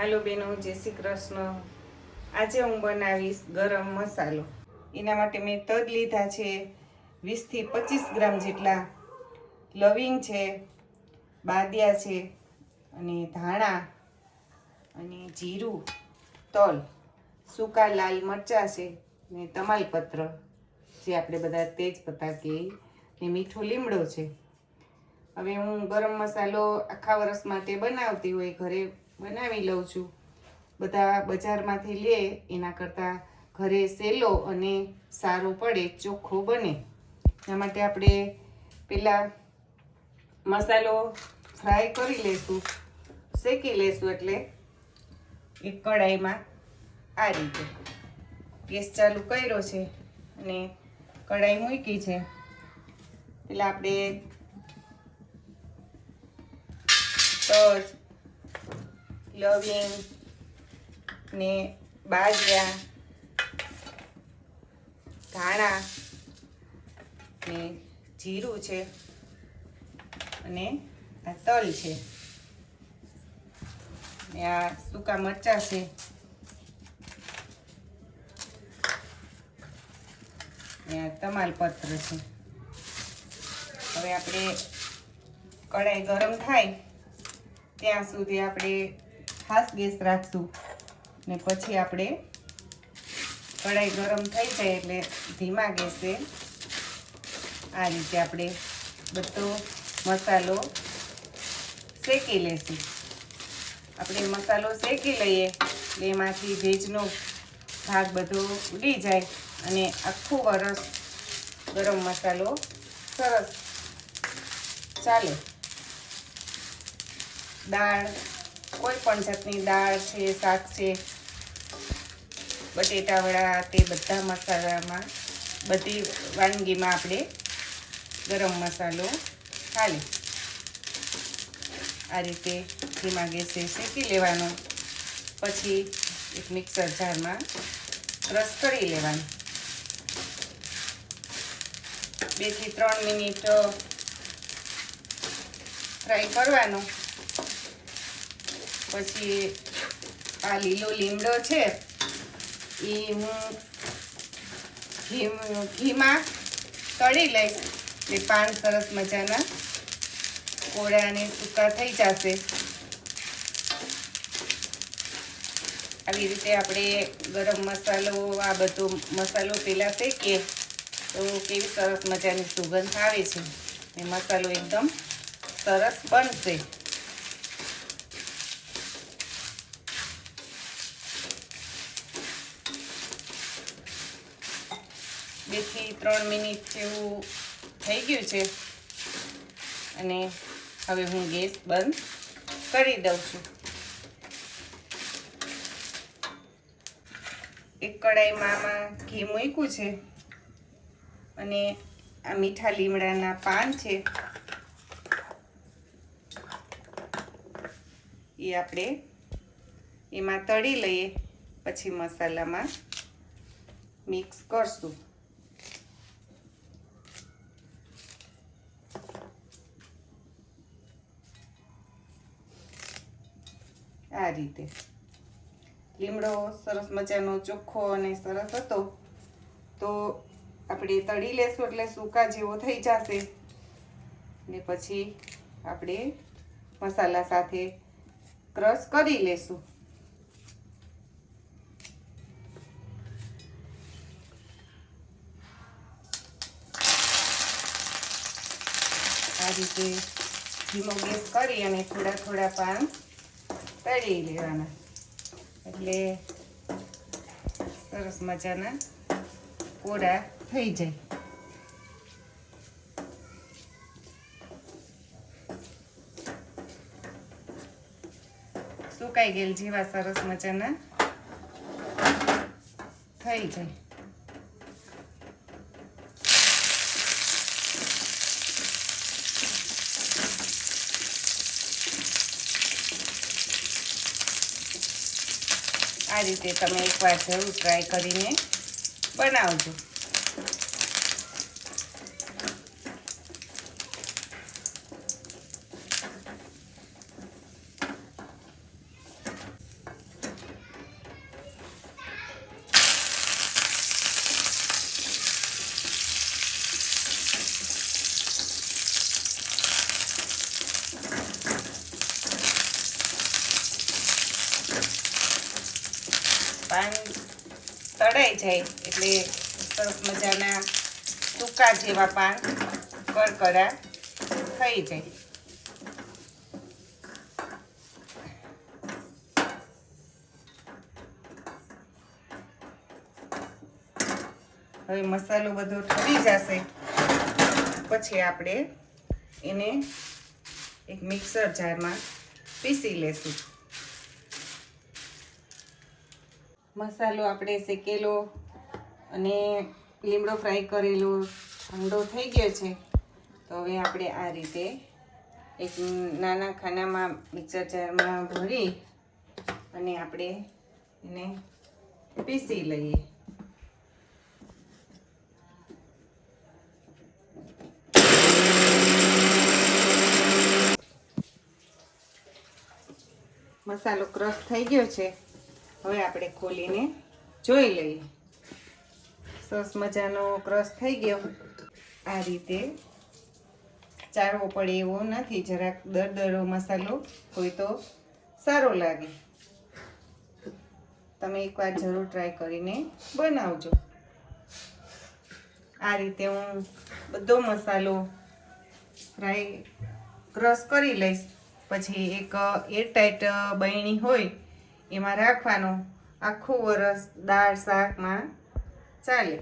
હાલો બેનો, જય શ્રી કૃષ્ણ. આજે હું બનાવીશ ગરમ મસાલો. એના માટે મેં તજ લીધા છે, વીસથી પચીસ ગ્રામ જેટલા લવિંગ છે, બાદિયા છે, અને ધાણા, અને જીરું, તલ, સૂકા લાલ મરચાં છે, ને તમાલપત્ર, જે આપણે બધા તેજ પત્તા કે ને મીઠો લીમડો છે. હવે હું ગરમ મસાલો આખા વર્ષ માટે બનાવતી હોય, ઘરે બનાવી લઉં છું. બધા બજારમાંથી લે, એના કરતાં ઘરે સહેલો અને સારો પડે, ચોખ્ખો બને. એના માટે આપણે પહેલાં મસાલો ફ્રાય કરી લઈશું શેકી લઈશું એટલે એક કઢાઈમાં આ રીતે. ગેસ ચાલુ કર્યો છે અને કઢાઈ મૂકી છે. એટલે આપણે તજ લવિંગ ને બાજરા, ધાણા ને જીરું છે અને આ તલ છે. ને આ સૂકા મરચાં છે. ને આ તમાલપત્ર છે. હવે આપણે કઢાઈ ગરમ થાય ત્યાં સુધી આપણે ખાસ ગેસ રાખશું. ને પછી આપણે કઢાઈ ગરમ થઈ જાય એટલે ધીમા ગેસે આ રીતે આપણે બધો મસાલો શેકી લેશું. આપણે મસાલો શેકી લઈએ એમાંથી ભેજનો ભાગ બધો ઉડી જાય અને આખું વરસ ગરમ મસાલો સરસ ચાલે. દાળ કોઈ પણ જાતની દાળ છે, શાક છે બટેટાવડા તે બધા મસાલામાં બધી વાનગીમાં આપણે ગરમ મસાલો ખાલી આ રીતે ધીમા ગેસે શેકી લેવાનો. પછી એક મિક્સર જારમાં રસ કરી લેવાનો. બેથી ત્રણ મિનિટ ફ્રાય કરવાનો. પછી આ લીલો લીમડો છે એ હું ઘીમાં તળી લઈશ એટલે પાન સરસ મજાના કોળા અને સૂકા થઈ જશે. આવી રીતે આપણે ગરમ મસાલો, આ બધો મસાલો પહેલાં શેકીએ તો કેવી સરસ મજાની સુગંધ આવે છે. એ મસાલો એકદમ સરસ બનશે. બેથી ત્રણ મિનિટ જેવું થઈ ગયું છે. અને હવે હું ગેસ બંધ કરી દઉં છું. એક કડાઈમાં આમાં ઘી મૂક્યું છે અને આ મીઠા લીમડાના પાન છે. એ આપણે એમાં તળી લઈએ, પછી મસાલામાં મિક્સ કરશું. આ રીતે. લીમડો સરસ મજાનો ચોખ્ખો અને સરસ હતો. તો આપણે તળી લેશું એટલે સૂકા જેવો થઈ જશે. ને પછી આપણે મસાલા સાથે ક્રશ કરી લેશું. આ રીતે ધીમો ગેસ કરી અને થોડા થોડા પાન તળી લેવાના. એટલે સરસ મજાના કોરા થઈ જાય. સુકાઈ ગયેલ જેવા સરસ મજાના થઈ જાય. આ રીતે તમે એકવાર જરૂર ટ્રાય કરીને બનાવજો પાન તળાઈ જાય એટલે સરસ મજાના સૂકા જેવા પાન કરકરા થઈ જાય. હવે મસાલો બધો ઠરી જશે. પછી આપણે એને એક મિક્સર જારમાં પીસી લેશું. મસાલો આપણે શેકેલો અને લીમડો ફ્રાય કરેલો, ઠંડો થઈ ગયો છે. તો હવે આપણે આ રીતે એક નાના ખાનામાં મિક્સર જારમાં ભરી અને આપણે એને પીસી લઈએ. મસાલો ક્રશ થઈ ગયો છે. હવે આપણે ખોલીને જોઈ લઈએ. સરસ મજાનો ક્રશ થઈ ગયો. આ રીતે ચાળવો પડે એવો નથી. જરાક દરદરો મસાલો હોય તો સારો લાગે. તમે એકવાર જરૂર ટ્રાય કરીને બનાવજો. આ રીતે હું બધો મસાલો ફ્રાય ક્રશ કરી લઈશ. પછી એક એરટાઈટ બહેણી હોય એમાં રાખવાનું આખું વરસ દાળ શાકમાં ચાલે.